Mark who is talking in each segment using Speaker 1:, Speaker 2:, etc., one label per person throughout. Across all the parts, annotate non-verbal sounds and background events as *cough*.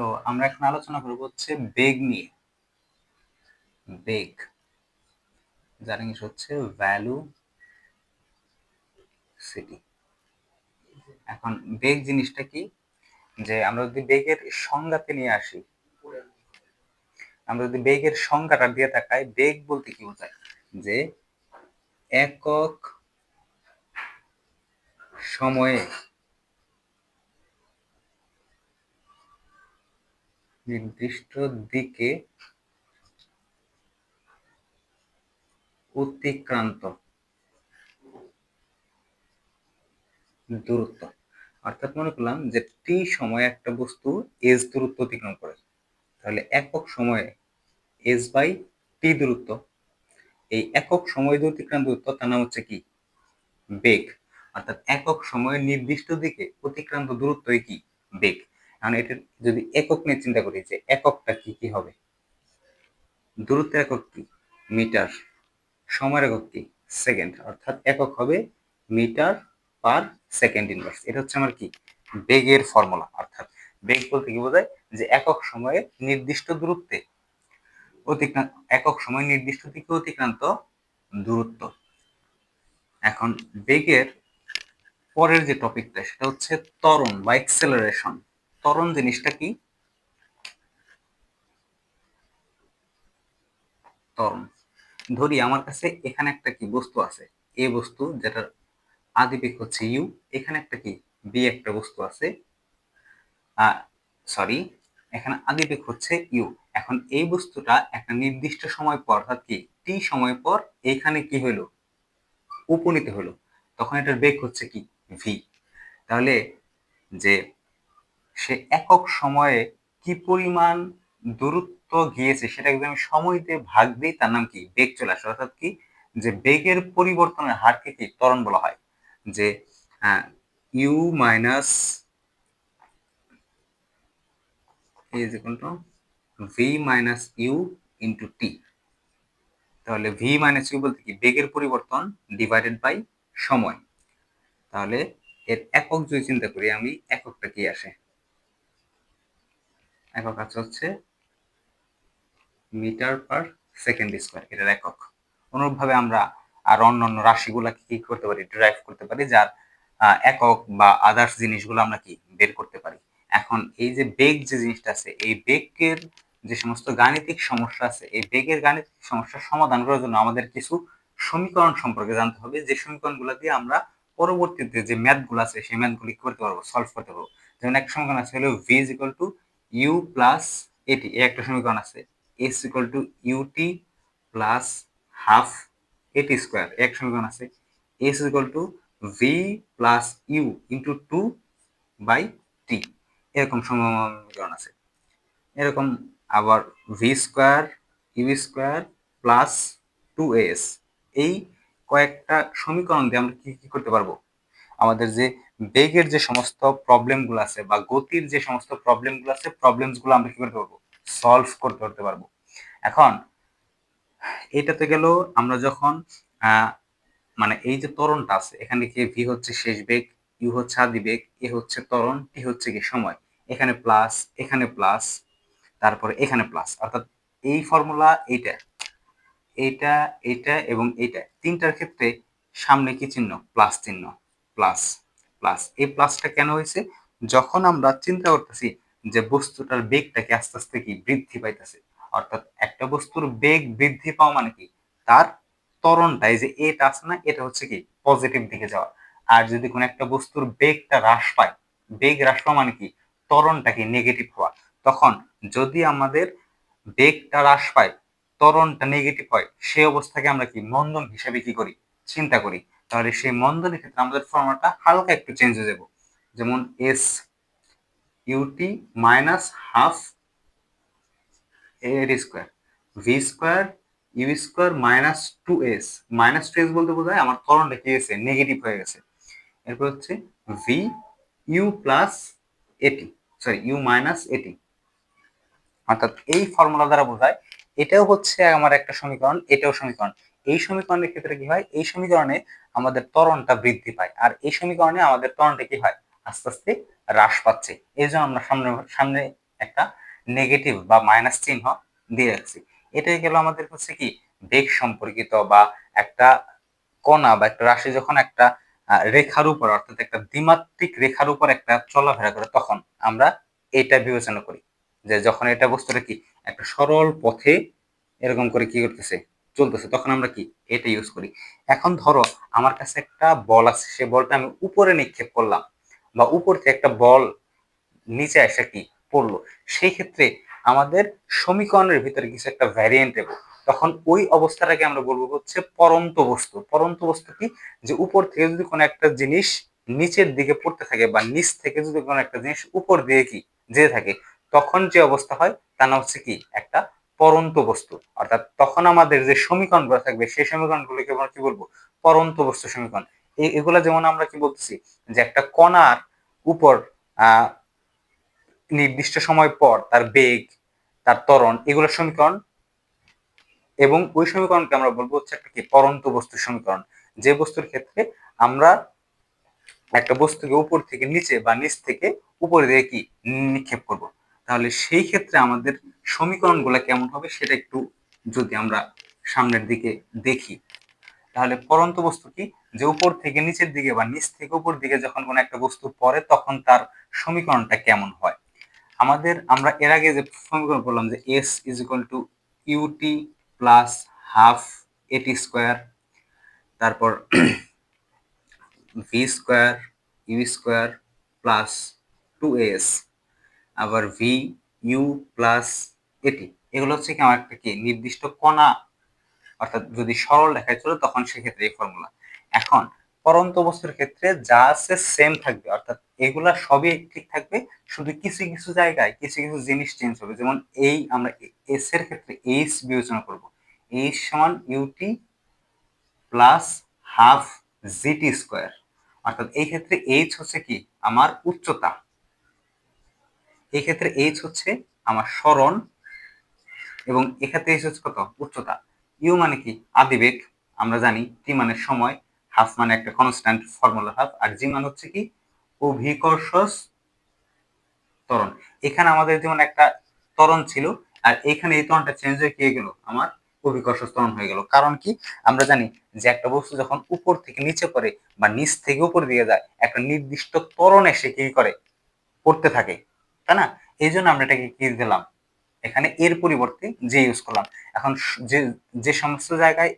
Speaker 1: তো আমরা এখন আলোচনা করব হচ্ছে বেগ নিয়ে। বেগ, যার ইংলিশ হচ্ছে ভ্যালু সিটি এখন বেগ জিনিসটা কি? যে আমরা যদি বেগের সংজ্ঞাতে নিয়ে আসি, আমরা যদি বেগের সংজ্ঞাটা দিয়ে তাকাই, বেগ বলতে কি বোঝায়? যে একক সময়ে নির্দিষ্ট দিকে অতিক্রান্ত দূরত্ব। অর্থাৎ মনে করলাম যে টি সময়ে একটা বস্তু এস দূরত্ব অতিক্রম করে। তাহলে একক সময়ে এস বাই টি দূরত্ব। এই একক সময় অতিক্রান্ত দূরত্ব তার নাম হচ্ছে কি? বেগ। অর্থাৎ একক সময়ের নির্দিষ্ট দিকে অতিক্রান্ত দূরত্বই কি? বেগ। কারণ এটা যদি একক নিয়ে চিন্তা করি যে এককটা কি কি হবে? দূরত্বের একক কি? মিটার। সময়ের একক কি? সেকেন্ড। অর্থাৎ একক হবে মিটার পার সেকেন্ড ইনভার্স। এটা হচ্ছে আমার কি? বেগের ফর্মুলা। অর্থাৎ বেগ বলতে কি বোঝায়? যে একক সময়ে নির্দিষ্ট দূরত্বে অতিক্রান্ত একক সময় নির্দিষ্ট দিকে অতিক্রান্ত দূরত্ব। এখন বেগের পরের যে টপিকটা সেটা হচ্ছে ত্বরণ বা এক্সেলারেশন ত্বরণ জিনিসটা কি? ত্বরণ ধরি আমার কাছে এখানে একটা কি বস্তু আছে। এ বস্তু যেটার আদিবেগ হচ্ছে ইউ। এখানে একটা কি? বি একটা বস্তু আছে। সরি, এখানে আদিবেগ হচ্ছে ইউ। এখন এই বস্তুটা একটা নির্দিষ্ট সময় পর, অর্থাৎ কি? টি সময় পর এখানে কি হইল? উপনীত হলো তখন এটার বেগ হচ্ছে কি? ভি। তাহলে যে সে একক সময়ে কি পরিমাণ দূরত্ব গিয়েছে সেটাকে যদি আমি সময় দিয়ে ভাগ দিই, তার নাম কি? বেগ চলে আসে। অর্থাৎ কি? যে বেগের পরিবর্তনের হারকে কি? ত্বরণ বলা হয়। যে u minus is equal to v minus u into t তাহলে ভি মাইনাস ইউ বলতে কি? বেগের পরিবর্তন ডিভাইডেড বাই সময়। তাহলে এর একক যদি চিন্তা করি, আমি এককটা কি আসে? একক আছে হচ্ছে মিটার পার সেকেন্ড স্কোয়ার, এটার একক। অনুরূপভাবে আমরা আর অন্য অন্যান্য রাশিগুলাকে কি করতে পারি ড্রাইভ করতে পারি, যার একক বা আদার্স জিনিসগুলো আমরা কি বের করতে পারি। এখন এই যে বেগ যে জিনিসটা আছে, এই বেগের যে সমস্ত গাণিতিক সমস্যা আছে, এই বেগের গাণিতিক সমস্যার সমাধান করার জন্য আমাদের কিছু সমীকরণ সম্পর্কে জানতে হবে। যে সমীকরণগুলো দিয়ে আমরা পরবর্তীতে যে ম্যাথগুলো আছে, সেই ম্যাথগুলি করতে পারব? সলভ করতে পারব। যেমন এক সমীকরণ আছে হলো v is equal to u plus a t একটা সমীকরণ আছে। S equal to u t plus half a t square এক সমীকরণ আছে। S equal to v plus u into two by t এরকম সমীকরণ আছে। এরকম আবার v square u square plus two s এই কয়েকটা সমীকরণ দিয়ে আমরা কি কি করতে পারব? আমাদের যে বেগের যে সমস্ত প্রবলেমগুলো আছে বা গতির যে সমস্ত প্রবলেমগুলো আছে প্রবলেমসগুলো আমরা কি করতে পারব সলভ করতে করতে পারব। এখন, এটাতে গেল আমরা যখন মানে এই যে ত্বরণটা আছে, এখানে কি ভি হচ্ছে শেষ বেগ ইউ হচ্ছে আদি বেগ এ হচ্ছে তরণ টি হচ্ছে কি সময়। এখানে প্লাস এখানে প্লাস তারপরে এখানে প্লাস অর্থাৎ এই ফর্মুলা এইটা এইটা এইটা এবং এইটা। তিনটার ক্ষেত্রে সামনে কি চিহ্ন? প্লাস চিহ্ন। প্লাস প্লাস এই প্লাসটা কেন হয়েছে? যখন আমরা চিন্তা করতেছি যে বস্তুটার বেগটাকে আস্তে আস্তে কি বৃদ্ধি পাইতেছে, অর্থাৎ একটা বস্তুর বেগ বৃদ্ধি পাওয়া মানে কি? তার ত্বরণটা এই যে এটা আছে না, এটা হচ্ছে কি? পজিটিভ দিকে যাওয়া। আর যদি কোনো একটা বস্তুর বেগটা হ্রাস পায়, বেগ হ্রাস পাওয়া মানে কি? ত্বরণটা কি নেগেটিভ হওয়া। তখন যদি আমাদের বেগটা হ্রাস পায়, ত্বরণটা নেগেটিভ হয় সেই অবস্থাকে আমরা কি মন্দন হিসেবে কি করি? চিন্তা করি। তাহলে সেই মন্দনের ক্ষেত্রে আমাদের ফর্মুলাটা হালকা একটু চেঞ্জ হয়ে যাব। যেমন s u t minus half এর square v square u square minus two s minus two s বলতে বোঝায় আমার ত্বরণটা কি গেছে নেগেটিভ হয়ে গেছে। এরপর হচ্ছে v u plus a t sorry u minus a t অর্থাৎ এই ফর্মুলা দ্বারা বোঝায়, এটাও হচ্ছে আমার একটা সমীকরণ, এটাও সমীকরণ। এই সমীকরণের ক্ষেত্রে কি হয়? এই সমীকরণে আমাদের ত্বরণটা বৃদ্ধি পায়। আর এই সমীকরণে আমাদের ত্বরণটা কি হয়? আস্তে আস্তে হ্রাস পাচ্ছে। এই জন্য আমরা সামনে সামনে একটা নেগেটিভ বা মাইনাস চিহ্ন দিয়ে রাখছি এটাই গেল আমাদের হচ্ছে কি? বেগ সম্পর্কিত বা একটা কণা বা একটা রাশি যখন একটা রেখার উপর অর্থাৎ একটা দ্বিমাত্রিক রেখার উপর একটা চলাফেরা করে, তখন আমরা এটা বিবেচনা করি। যে যখন এটা বস্তুটা কি? একটা সরল পথে এরকম করে কি করতেছে? চলতেছে, তখন আমরা কি? এটা ইউজ করি। এখন ধরো, আমার কাছে একটা বল আছে, সে বলটা আমি উপরে নিক্ষেপ করলাম বা উপর থেকে একটা বল নিচে এসে কি? পড়ল। সেই ক্ষেত্রে আমাদের সমীকরণের ভিতরে কিছু একটা ভ্যারিয়েন্ট এবং তখন ওই অবস্থাটাকে আমরা বলব হচ্ছে পরন্ত বস্তু। পরন্ত বস্তু কি? যে উপর থেকে যদি কোনো একটা জিনিস নিচের দিকে পড়তে থাকে বা নিচ থেকে যদি কোনো একটা জিনিস উপর দিয়ে কি? যেতে থাকে, তখন যে অবস্থা হয়, তা না হচ্ছে কি? একটা পরন্ত বস্তু। অর্থাৎ তখন আমাদের যে সমীকরণগুলো থাকবে, সেই সমীকরণগুলোকে আমরা কি বলব? পরন্ত বস্তু সমীকরণ। এগুলা যেমন আমরা কি বলতেছি, যে একটা কণার উপর নির্দিষ্ট সময় পর তার বেগ, তার ত্বরণ, এগুলো সমীকরণ। এবং ওই সমীকরণকে আমরা বলব হচ্ছে একটা কি? পরন্ত বস্তু সমীকরণ। যে বস্তুর ক্ষেত্রে আমরা একটা বস্তুকে উপর থেকে নিচে বা নিচ থেকে উপরে দিয়ে কি? নিক্ষেপ করব। তাহলে সেই ক্ষেত্রে আমাদের সমীকরণগুলো কেমন হবে সেটা একটু যদি আমরা সামনের দিকে দেখি। তাহলে পরন্ত বস্তু কি? যে উপর থেকে নিচের দিকে বা নিচ থেকে উপর দিকে যখন কোনো একটা বস্তু পড়ে তখন তার সমীকরণটা কেমন হয়? আমাদের আমরা এর আগে যে সমীকরণ বললাম যে s is equal to u t plus half a t square তারপর v square u square plus two s আবার v u plus a t এগুলো হচ্ছে কি, আমার একটা কি নির্দিষ্ট কণা, অর্থাৎ যদি সরল লেখায় চলে, তখন সেক্ষেত্রে এই ফর্মুলা এখন, পরন্ত বস্তুর ক্ষেত্রে যা আছে সেম থাকবে, অর্থাৎ এগুলা সবই ঠিক থাকবে, শুধু কিছু কিছু জায়গায় কিছু কিছু জিনিস চেঞ্জ হবে, যেমন এই আমরা এস এর ক্ষেত্রে এইচ বিবেচনা করব। এইচ সমান u t plus half g t square অর্থাৎ এই ক্ষেত্রে এইচ হচ্ছে কি, আমার উচ্চতা। এই ক্ষেত্রে এইচ হচ্ছে আমার স্মরণ এবং এক্ষেত্রে এইচ হচ্ছে কত? উচ্চতা। ইউ মানে কি? আদিবেগ। আমরা জানি টি মানে সময় হাফ মানে একটা কনস্ট্যান্ট ফর্মুলা হাফ আর জি মানে হচ্ছে কি? অভিকর্ষস ত্বরণ। এখানে আমাদের যেমন একটা ত্বরণ ছিল, আর এখানে এই ত্বরণটা চেঞ্জ হয়ে গিয়ে গেল? আমার অভিকর্ষ ত্বরণ হয়ে গেল। কারণ কি? আমরা জানি যে একটা বস্তু যখন উপর থেকে নিচে পড়ে বা নিচ থেকে উপর দিয়ে যায়, একটা নির্দিষ্ট ত্বরণ এসে কি করে? পড়তে থাকে। তাই না? এই জন্য আমরা এটাকে কি দিলাম? এখানে এর পরিবর্তে যে ইউজ করলাম। এখন যে যে সমস্ত জায়গায়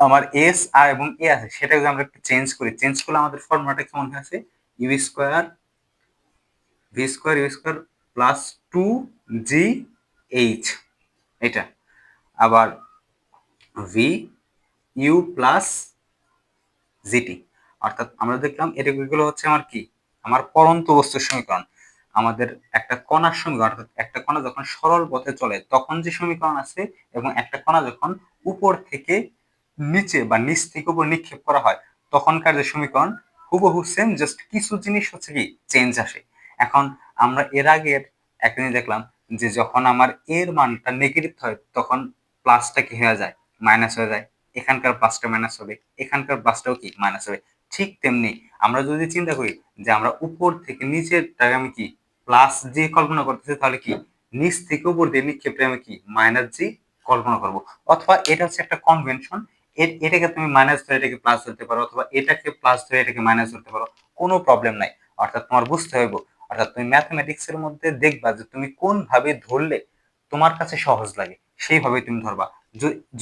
Speaker 1: আমার এস আর এবং এ আছে, সেটা যদি আমরা একটু চেঞ্জ করি চেঞ্জ করলে আমাদের ফর্মুলাটা কেমন হয়েছে u square v square u square plus two g h এটা আবার ভি ইউ প্লাস জিটি অর্থাৎ আমরা দেখলাম এগুলো হচ্ছে আমার কি? আমার পরন্ত বস্তুর সমীকরণ। আমাদের একটা কণার সমীকরণ, অর্থাৎ একটা কণা যখন সরল পথে চলে, তখন যে সমীকরণ আছে এবং একটা কণা যখন উপর থেকে নিচে বা নিচ থেকে উপর নিক্ষেপ করা হয়, তখনকার যে সমীকরণ, হুবহু সেম জাস্ট কিছু জিনিস হচ্ছে কি চেঞ্জ আসে। এখন আমরা এর আগের একটা জিনিস দেখলাম যে যখন আমার এর মানটা নেগেটিভ হয়, তখন প্লাসটা কি হয়ে যায়? মাইনাস হয়ে যায়। এখানকার প্লাসটা মাইনাস হবে। এখানকার প্লাসটাও কি? মাইনাস হবে। ঠিক তেমনি আমরা যদি চিন্তা করি যে আমরা উপর থেকে নিচেরটাকে আমি কি প্লাস জি কল্পনা করতেছি, তাহলে কি? নিচ থেকে উপর দিয়ে নিক্ষেপে আমি কি? মাইনাস জি কল্পনা করব। অথবা এটা হচ্ছে একটা কনভেনশন এটাকে তুমি মাইনাস ধরে এটাকে প্লাস ধরতে পারো, অথবা এটাকে প্লাস ধরে এটাকে মাইনাস ধরতে পারো, কোনো প্রবলেম নাই। অর্থাৎ তোমার বুঝতে হইব, অর্থাৎ তুমি ম্যাথমেটিক্স এর মধ্যে দেখবা যে তুমি কোন ভাবে ধরলে তোমার কাছে সহজ লাগে, সেইভাবে তুমি ধরবা।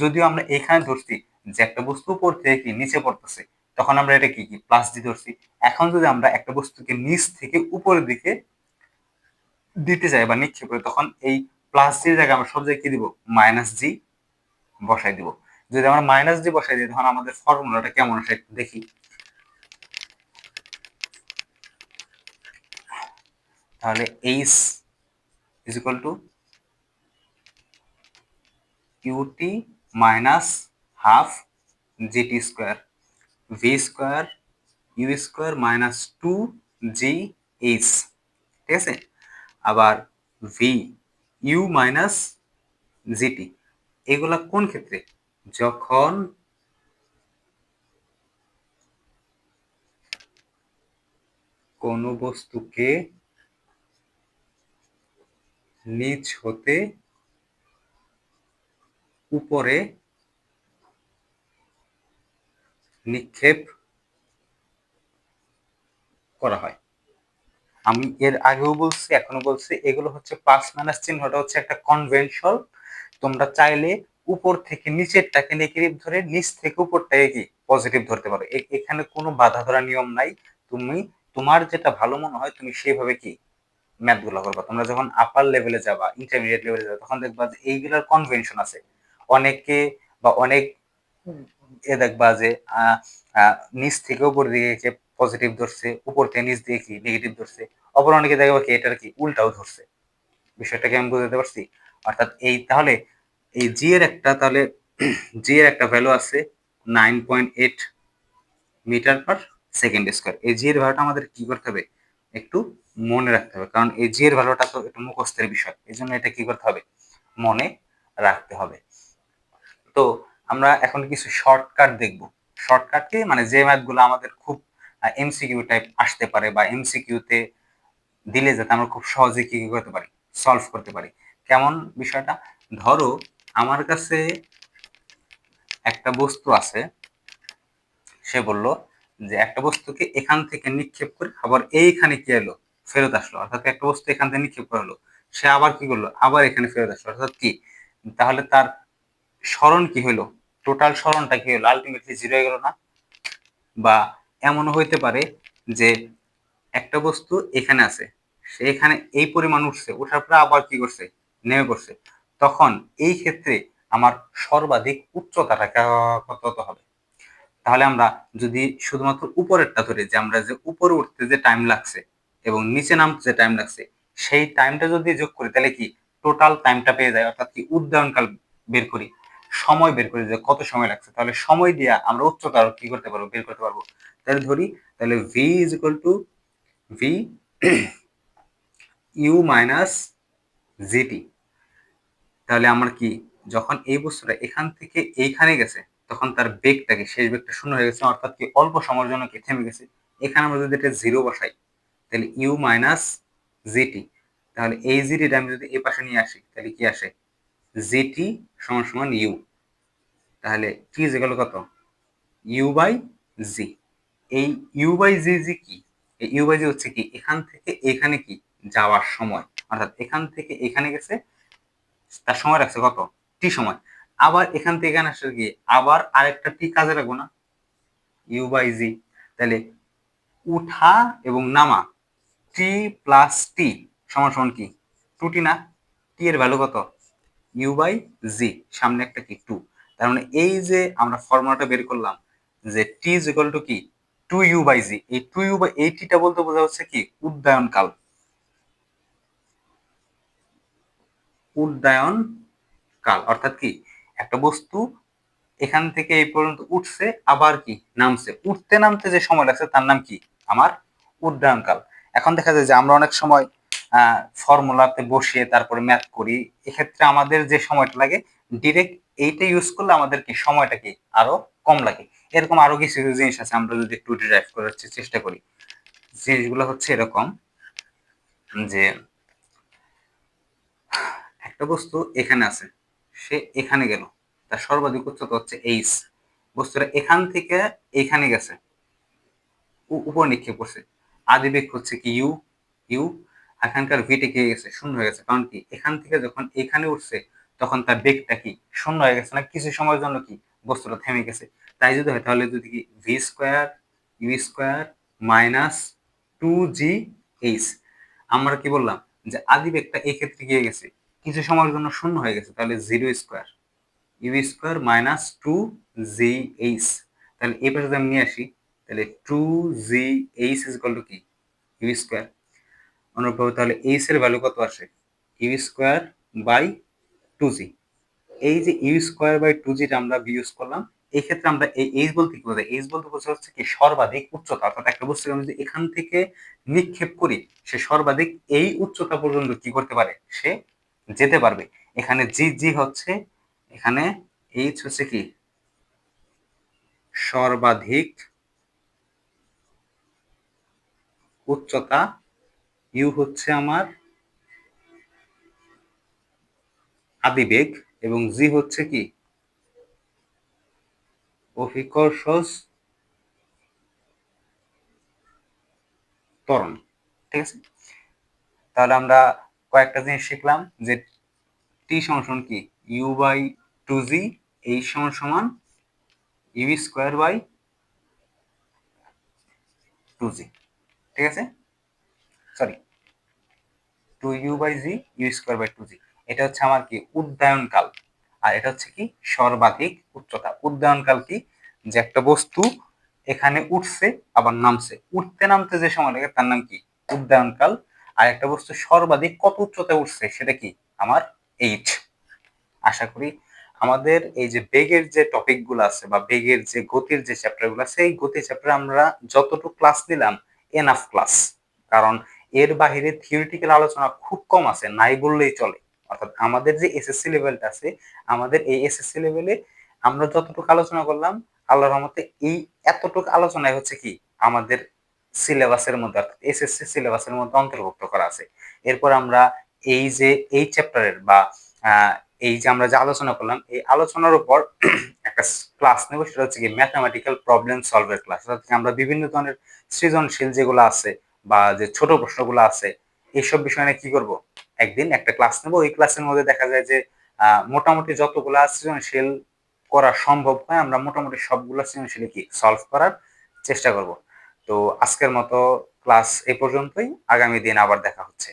Speaker 1: যদিও আমরা এখানে ধরছি যে একটা বস্তু উপর থেকে কি নিচে পড়তেছে, তখন আমরা এটা কি কি? প্লাস দিয়ে ধরছি। এখন যদি আমরা একটা বস্তুকে নিচ থেকে উপরের দিকে দিতে যাই বা নিক্ষেপ করি তখন এই প্লাস জির জায়গায় আমরা সব জায়গায় কি দিব? মাইনাস জি বসাই দিব। যদি আমরা মাইনাস জি বসাই দিই, তখন আমাদের ফর্মুলাটা কেমন আসে একটু দেখি। তাহলে h is equal to u t minus half g t square v square u square minus two g h ঠিক আছে? আবার ভি ইউ মাইনাস জিটি এগুলা কোন ক্ষেত্রে? যখন কোনো বস্তুকে নিচ হতে উপরে নিক্ষেপ করা হয়। আমি এর আগেও বলছি, এখনও বলছি, এগুলো হচ্ছে পাস মাইনাস চিহ্নটা হচ্ছে একটা কনভেনশন তোমরা চাইলে উপর থেকে নিচেরটাকে নেগেটিভ ধরে নিচ থেকে উপরটাকে কি পজিটিভ ধরতে পারো। এখানে কোনো বাধা ধরা নিয়ম নাই। তুমি, তোমার যেটা ভালো মনে হয়, তুমি সেভাবে কি ম্যাথগুলো করবা। তোমরা যখন আপার লেভেলে যাবা ইন্টারমিডিয়েট লেভেলে যাবা, তখন দেখবা যে এইগুলোর কনভেনশন আছে। অনেকে বা অনেক, এ দেখবা যে নিচ থেকে উপর দিকে পজিটিভ ধরছে, উপর থেকে নিচ দিয়ে কি নেগেটিভ ধরছে, অপর অনেকে দেখবা কি এটার কি উল্টাও ধরছে। বিষয়টাকে আমি বুঝতে পারছি? অর্থাৎ এই তাহলে এই জি এর একটা তাহলে *clears throat* জি এর একটা ভ্যালু আছে nine point eight metre per second square এই জি এর ভ্যালুটা আমাদের কি করতে হবে? একটু মনে রাখতে হবে। কারণ এই জি এর ভ্যালুটা তো একটু মুখস্থের বিষয়। এই জন্য এটা কি করতে হবে? মনে রাখতে হবে। তো আমরা এখন কিছু শর্টকাট দেখব। শর্টকাটকে মানে যে ম্যাথগুলো আমাদের খুব এমসিকিউ টাইপ আসতে পারে বা এমসিকিউতে দিলে যাতে আমরা খুব সহজে কি কি করতে পারি? সলভ করতে পারি। কেমন বিষয়টা? ধরো, আমার কাছে একটা বস্তু আছে। সে বলল যে, একটা বস্তুকে এখান থেকে নিক্ষেপ করে আবার এইখানে কি এলো? ফেরত আসলো। অর্থাৎ একটা বস্তু এখান থেকে নিক্ষেপ করে হলো। সে আবার কি করল? আবার এখানে ফেরত আসলো। অর্থাৎ কি? তাহলে তার স্মরণ কি হলো? টোটাল স্মরণটা কি হলো? আলটিমেটলি জিরো হয়ে গেল না? বা এমনও হইতে পারে যে একটা বস্তু এখানে আছে, সে এখানে এই পরিমাণ উঠছে ওঠার পরে আবার কি করছে? নেমে পড়ছে। তখন এই ক্ষেত্রে আমার সর্বাধিক উচ্চতাটা কত হবে? তাহলে আমরা যদি শুধুমাত্র উপরেরটা ধরি, যে আমরা যে উপরে উঠতে যে টাইম লাগছে এবং নিচে নামতে যে টাইম লাগছে, সেই টাইমটা যদি যোগ করি, তাহলে কি টোটাল টাইমটা পেয়ে যায়? অর্থাৎ কি উদ্যায়নকাল বের করি, সময় বের করি, যে কত সময় লাগছে? তাহলে সময় দিয়ে আমরা উচ্চতা কি করতে পারব? বের করতে পারব। তাহলে ধরি, তাহলে v is equal to v u minus g t তাহলে আমার কি, যখন এই বস্তুটা এখান থেকে এইখানে গেছে, তখন তার বেগটা কি, শেষ বেগটা শূন্য হয়ে গেছে, অর্থাৎ কি অল্প সময়ের জন্য কি থেমে গেছে? এখানে আমরা যদি এটা জিরো বসাই, তাহলে ইউ মাইনাস জিটি তাহলে এই জিটিটা আমি যদি এই পাশে নিয়ে আসি, তাহলে কি আসে? জিটি সমান সমান ইউ তাহলে কি যে গেল কত? ইউ বাই জি এই ইউ বাই জি জি কি? এই ইউ বাই জি হচ্ছে কি এখান থেকে এখানে কি যাওয়ার সময়? অর্থাৎ এখান থেকে এখানে গেছে, তার সময় রাখছে কত? টি সময়। আবার এখান থেকে এখানে আসলে কি? আবার আরেকটা টি কাজে রাখব না? ইউ বাই জি তাহলে উঠা এবং নামা টি প্লাস টি সমান সমান কি? টু টি না? টি এর ভ্যালু কত? ইউ বাই জি সামনে একটা কি? টু তার মানে এই যে আমরা ফর্মুলাটা বের করলাম যে টি ইজ ইকুয়াল টু কি? Two u by g. এই টু ইউ বাই এই টিটা বলতে বোঝা হচ্ছে কি? উদ্যায়ন কাল উদ্যায়ন কাল অর্থাৎ কি? একটা বস্তু এখান থেকে এই পর্যন্ত উঠছে, আবার কি? নামছে। উঠতে নামতে যে সময় লাগছে, তার নাম কি? আমার উদ্যায়ন কাল এখন দেখা যায় যে আমরা অনেক সময় ফর্মুলাতে বসিয়ে তারপরে ম্যাথ করি। এক্ষেত্রে আমাদের যে সময়টা লাগে, ডিরেক্ট এইটা ইউজ করলে আমাদের কি? সময়টা কি? আরও কম লাগে। এরকম আরও কিছু কিছু জিনিস আছে, আমরা যদি একটু ডিরাইভ করার চেষ্টা করি। জিনিসগুলো হচ্ছে এরকম যে, একটা বস্তু এখানে আছে, সে এখানে গেল। তার সর্বাধিক উচ্চতা হচ্ছে এইচ বস্তুটা এখান থেকে এখানে গেছে। উপর নিক্ষেপ করছে। আদিবেগ হচ্ছে কি ইউ ইউ এখানকার ভিটে কে গেছে? শূন্য হয়ে গেছে। কারণ কি? এখান থেকে যখন এখানে উঠছে, তখন তার বেগটা কি? শূন্য হয়ে গেছে না? কিছু সময়ের জন্য কি? বস্তুটা থেমে গেছে। তাই যদি হয়, তাহলে যদি কি v square u square minus two g h আমরা কি বললাম যে আদিবেগটা এই ক্ষেত্রে গিয়ে গেছে, কিছু সময়ের জন্য শূন্য হয়ে গেছে, তাহলে zero square u square minus two g h তাহলে এই পাশে যদি আমি নিয়ে আসি, তাহলে two g h is two কি? ইউ স্কোয়ার অনুরূপভাবে তাহলে এইচ এর ভ্যালু কত আসে? U square by two g এই যে ইউ স্কোয়ার বাই টু জিটা আমরা ইউজ করলাম এই ক্ষেত্রে আমরা এই এইচ বলতে কি বোঝাই এইচ বলতে বোঝা হচ্ছে কি সর্বাধিক উচ্চতা। অর্থাৎ একটা বস্তু আমি যদি এখান থেকে নিক্ষেপ করি, সে সর্বাধিক এই উচ্চতা পর্যন্ত কি করতে পারে? সে যেতে পারবে। এখানে জি জি হচ্ছে, এখানে এইচ হচ্ছে কি? সর্বাধিক উচ্চতা। ইউ হচ্ছে আমার আদিবেগ এবং জি হচ্ছে কি? অভিকর্ষজ ত্বরণ, ঠিক আছে? তাহলে আমরা কয়েকটা জিনিস শিখলাম যে টি সমান কি? ইউ বাই টু জি এই সমান সমান u square by two g ঠিক আছে? Sorry two u by g u square by two g এটা হচ্ছে আমার কি? উদ্যায়নকাল আর এটা হচ্ছে কি? সর্বাধিক উচ্চতা। উদ্যায়নকাল কি? যে একটা বস্তু এখানে উঠছে, আবার নামছে। উঠতে নামতে যে সময় লাগে, তার নাম কি? উদ্যায়নকাল আর একটা বস্তু সর্বাধিক কত উচ্চতায় উঠছে, সেটা কি? আমার এইট আশা করি আমাদের এই যে বেগের যে টপিকগুলো আছে বা বেগের যে গতির যে চ্যাপ্টারগুলো আছে, এই গতি চ্যাপ্টার আমরা যতটুকু ক্লাস দিলাম এনাফ ক্লাস কারণ এর বাহিরে থিওরিটিক্যাল আলোচনা খুব কম আছে, নাই বললেই চলে। অর্থাৎ আমাদের যে এসএসসি লেভেলটা আছে, আমাদের এই এসএসসি লেভেলে আমরা যতটুকু আলোচনা করলাম, আল্লাহর রহমতে এই এতটুকু আলোচনায় হচ্ছে কি? আমাদের সিলেবাসের মধ্যে, অর্থাৎ এসএসসি সিলেবাসের মধ্যে অন্তর্ভুক্ত করা আছে। এরপর আমরা এই যে, এই চ্যাপ্টারের বা এই যে আমরা যে আলোচনা করলাম, এই আলোচনার উপর *clears throat* একটা ক্লাস নেব, সেটা হচ্ছে কি ম্যাথামেটিক্যাল প্রবলেম সলভের ক্লাস অর্থাৎ আমরা বিভিন্ন ধরনের সৃজনশীল যেগুলো আছে বা যে ছোট প্রশ্নগুলো আছে, এইসব বিষয় নিয়ে কি করব? একদিন একটা ক্লাস নেব, ওই ক্লাসের মধ্যে দেখা যায় যে মোটামুটি যতগুলো সৃজনশীল করা সম্ভব হয়, আমরা মোটামুটি সবগুলো সৃজনশীল কি সলভ করার চেষ্টা করব। তো আজকের মতো ক্লাস এই পর্যন্তই, আগামী দিন আবার দেখা হচ্ছে।